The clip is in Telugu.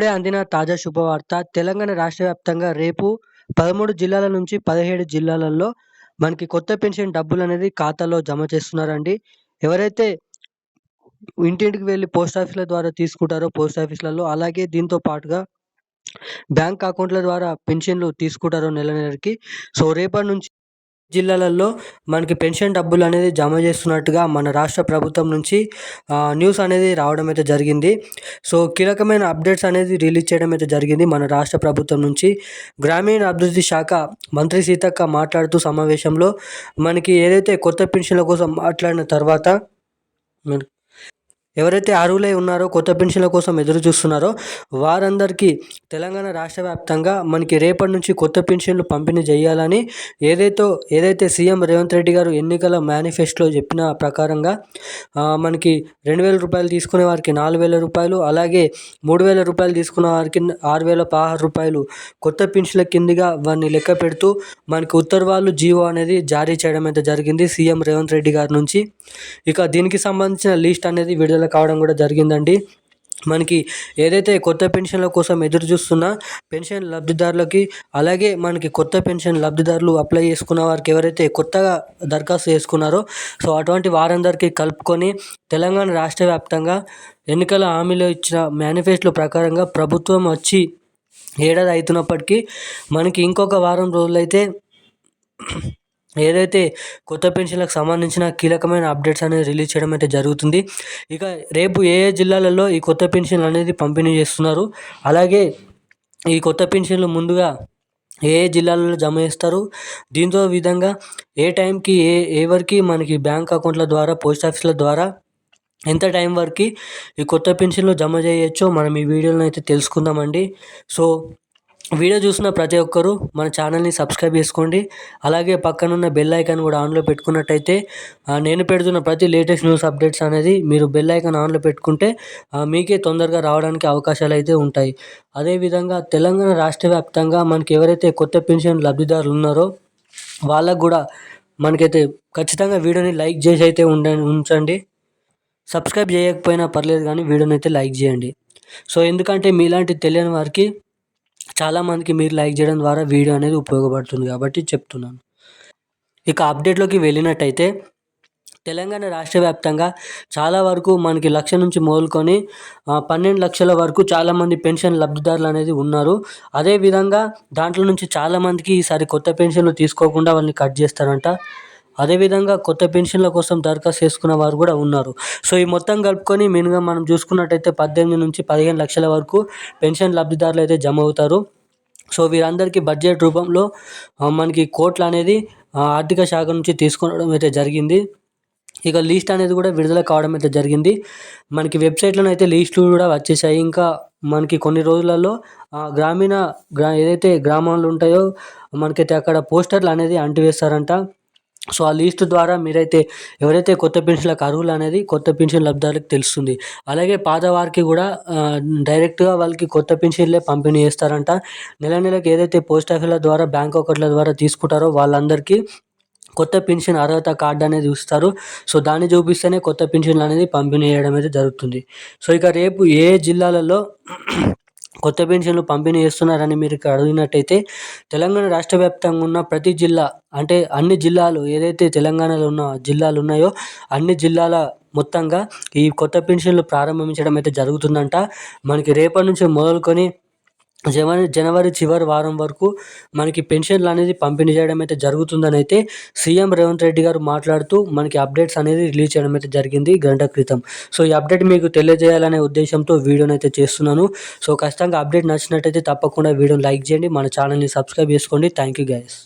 ఇప్పుడే అందిన తాజా శుభవార్త తెలంగాణ రాష్ట్ర వ్యాప్తంగా రేపు పదమూడు జిల్లాల నుంచి పదిహేడు జిల్లాలలో మనకి కొత్త పెన్షన్ డబ్బులు అనేది ఖాతాలో జమ చేస్తున్నారండి. ఎవరైతే ఇంటింటికి వెళ్ళి పోస్ట్ ఆఫీస్ల ద్వారా తీసుకుంటారో పోస్ట్ ఆఫీస్లలో అలాగే దీంతో పాటుగా బ్యాంక్ అకౌంట్ల ద్వారా పెన్షన్లు తీసుకుంటారో నెల నెలకి. సో రేపటి నుంచి జిల్లాలలో మనకి పెన్షన్ డబ్బులు అనేది జమ చేస్తున్నట్టుగా మన రాష్ట్ర ప్రభుత్వం నుంచి న్యూస్ అనేది రావడం అయితే జరిగింది. సో కీలకమైన అప్డేట్స్ అనేది రిలీజ్ చేయడం అయితే జరిగింది మన రాష్ట్ర ప్రభుత్వం నుంచి. గ్రామీణ అభివృద్ధి శాఖ మంత్రి సీతక్క మాట్లాడుతూ సమావేశంలో మనకి ఏదైతే కొత్త పెన్షన్ల కోసం మాట్లాడిన తర్వాత ఎవరైతే అర్హులై ఉన్నారో కొత్త పెన్షన్ల కోసం ఎదురు చూస్తున్నారో వారందరికీ తెలంగాణ రాష్ట్ర వ్యాప్తంగా మనకి రేపటి నుంచి కొత్త పెన్షన్లు పంపిణీ చేయాలని ఏదైతే ఏదైతే సీఎం రేవంత్ రెడ్డి గారు ఎన్నికల మేనిఫెస్టోలో చెప్పిన ప్రకారంగా మనకి రెండు వేల రూపాయలు తీసుకునే వారికి నాలుగు వేల రూపాయలు అలాగే మూడు వేల రూపాయలు తీసుకున్న వారికి ఆరు వేల పదహారు రూపాయలు కొత్త పెన్షన్ల కిందిగా వారిని లెక్క పెడుతూ మనకి ఉత్తర్వాలు జీవో అనేది జారీ చేయడం అయితే జరిగింది సీఎం రేవంత్ రెడ్డి గారి నుంచి. ఇక దీనికి సంబంధించిన లిస్ట్ అనేది విడుదల కావడం కూడా జరిగిందండి. మనకి ఏదైతే కొత్త పెన్షన్ల కోసం ఎదురు చూస్తున్న పెన్షన్ లబ్ధిదారులకి అలాగే మనకి కొత్త పెన్షన్ లబ్ధిదారులు అప్లై చేసుకున్న వారికి ఎవరైతే కొత్తగా దరఖాస్తు చేసుకున్నారో సో అటువంటి వారందరికీ కలుపుకొని తెలంగాణ రాష్ట్ర వ్యాప్తంగా ఎన్నికల హామీలో ఇచ్చిన మేనిఫెస్టో ప్రకారంగా ప్రభుత్వం వచ్చి ఏడాది అవుతున్నప్పటికీ మనకి ఇంకొక వారం రోజులైతే ఏదైతే కొత్త పెన్షన్లకు సంబంధించిన కీలకమైన అప్డేట్స్ అనేది రిలీజ్ చేయడం అయితే జరుగుతుంది. ఇక రేపు ఏ ఏ జిల్లాలలో ఈ కొత్త పెన్షన్లు అనేది పంపిణీ చేస్తున్నారు? అలాగే ఈ కొత్త పెన్షన్లు ముందుగా ఏ ఏ జిల్లాలలో జమ చేస్తారు? దీంతో విధంగా ఏ టైంకి ఏ ఎవరికి మనకి బ్యాంక్ అకౌంట్ల ద్వారా పోస్ట్ ఆఫీస్ల ద్వారా ఎంత టైం వరకు ఈ కొత్త పెన్షన్లు జమ చేయొచ్చో మనం ఈ వీడియోలో అయితే తెలుసుకుందామండి. సో వీడియో చూసిన ప్రతి ఒక్కరూ మన ఛానల్ని సబ్స్క్రైబ్ చేసుకోండి. అలాగే పక్కనున్న బెల్ ఐకాన్ కూడా ఆన్లో పెట్టుకున్నట్టయితే నేను పెడుతున్న ప్రతి లేటెస్ట్ న్యూస్ అప్డేట్స్ అనేది మీరు బెల్ ఐకాన్ ఆన్లో పెట్టుకుంటే మీకే తొందరగా రావడానికి అవకాశాలు అయితే ఉంటాయి. అదేవిధంగా తెలంగాణ రాష్ట్ర వ్యాప్తంగా మనకి ఎవరైతే కొత్త పెన్షన్ లబ్ధిదారులు ఉన్నారో వాళ్ళకు కూడా మనకైతే ఖచ్చితంగా వీడియోని లైక్ చేసి అయితే ఉండ ఉంచండి. సబ్స్క్రైబ్ చేయకపోయినా పర్లేదు కానీ వీడియోని అయితే లైక్ చేయండి. సో ఎందుకంటే మీలాంటి తెలియని వారికి చాలామందికి మీరు లైక్ చేయడం ద్వారా వీడియో అనేది ఉపయోగపడుతుంది కాబట్టి చెప్తున్నాను. ఇక అప్డేట్లోకి వెళ్ళినట్టయితే తెలంగాణ రాష్ట్ర వ్యాప్తంగా చాలా వరకు మనకి లక్ష నుంచి మొదలుకొని పన్నెండు లక్షల వరకు చాలామంది పెన్షన్ లబ్ధిదారులు అనేది ఉన్నారు. అదేవిధంగా దాంట్లో నుంచి చాలామందికి ఈసారి కొత్త పెన్షన్లు తీసుకోకుండా వాళ్ళని కట్ చేస్తారంట. అదేవిధంగా కొత్త పెన్షన్ల కోసం దరఖాస్తు చేసుకున్న వారు కూడా ఉన్నారు. సో ఈ మొత్తం కలుపుకొని మెయిన్గా మనం చూసుకున్నట్టయితే పద్దెనిమిది నుంచి పదిహేను లక్షల వరకు పెన్షన్ లబ్ధిదారులు అయితే జమ అవుతారు. సో వీరందరికీ బడ్జెట్ రూపంలో మనకి కోట్లు అనేది ఆర్థిక శాఖ నుంచి తీసుకోవడం అయితే జరిగింది. ఇక లీస్ట్ అనేది కూడా విడుదల కావడం అయితే జరిగింది. మనకి వెబ్సైట్లో అయితే లీస్టులు కూడా వచ్చేసాయి. ఇంకా మనకి కొన్ని రోజులలో గ్రామీణ గ్రా ఏదైతే గ్రామాలు ఉంటాయో మనకైతే అక్కడ పోస్టర్లు అనేది అంటివేస్తారంట. సో ఆ లిస్ట్ ద్వారా మీరైతే ఎవరైతే కొత్త పెన్షన్లకు అర్హులు అనేది కొత్త పెన్షన్ లబ్ధాలకు తెలుస్తుంది. అలాగే పాత వారికి కూడా డైరెక్ట్గా వాళ్ళకి కొత్త పెన్షన్లే పంపిణీ చేస్తారంట. నెల నెలకు ఏదైతే పోస్ట్ ఆఫీస్ల ద్వారా బ్యాంక్ అకౌంట్ల ద్వారా తీసుకుంటారో వాళ్ళందరికీ కొత్త పెన్షన్ అర్హత కార్డు అనేది ఇస్తారు. సో దాన్ని చూపిస్తేనే కొత్త పెన్షన్లు అనేది పంపిణీ చేయడం అయితే జరుగుతుంది. సో ఇక రేపు ఏ జిల్లాలలో కొత్త పెన్షన్లు పంపిణీ చేస్తున్నారని మీరు ఇక్కడ అడిగినట్టయితే తెలంగాణ రాష్ట్ర వ్యాప్తంగా ఉన్న ప్రతి జిల్లా అంటే అన్ని జిల్లాలు ఏదైతే తెలంగాణలో ఉన్న జిల్లాలు ఉన్నాయో అన్ని జిల్లాల మొత్తంగా ఈ కొత్త పెన్షన్లు ప్రారంభించడం అయితే జరుగుతుందంట. మనకి రేపటి నుంచి మొదలుకొని జనవరి జనవరి చివరి వారం వరకు మనకి పెన్షన్లు అనేది పంపిణీ చేయడం అయితే జరుగుతుందని అయితే సీఎం రేవంత్ రెడ్డి గారు మాట్లాడుతూ మనకి అప్డేట్స్ అనేది రిలీజ్ చేయడం అయితే జరిగింది గంట క్రితం. సో ఈ అప్డేట్ మీకు తెలియజేయాలనే ఉద్దేశంతో వీడియోని అయితే చేస్తున్నాను. సో ఖచ్చితంగా అప్డేట్ నచ్చినట్టయితే తప్పకుండా వీడియోని లైక్ చేయండి. మన ఛానల్ని సబ్స్క్రైబ్ చేసుకోండి. Thank you guys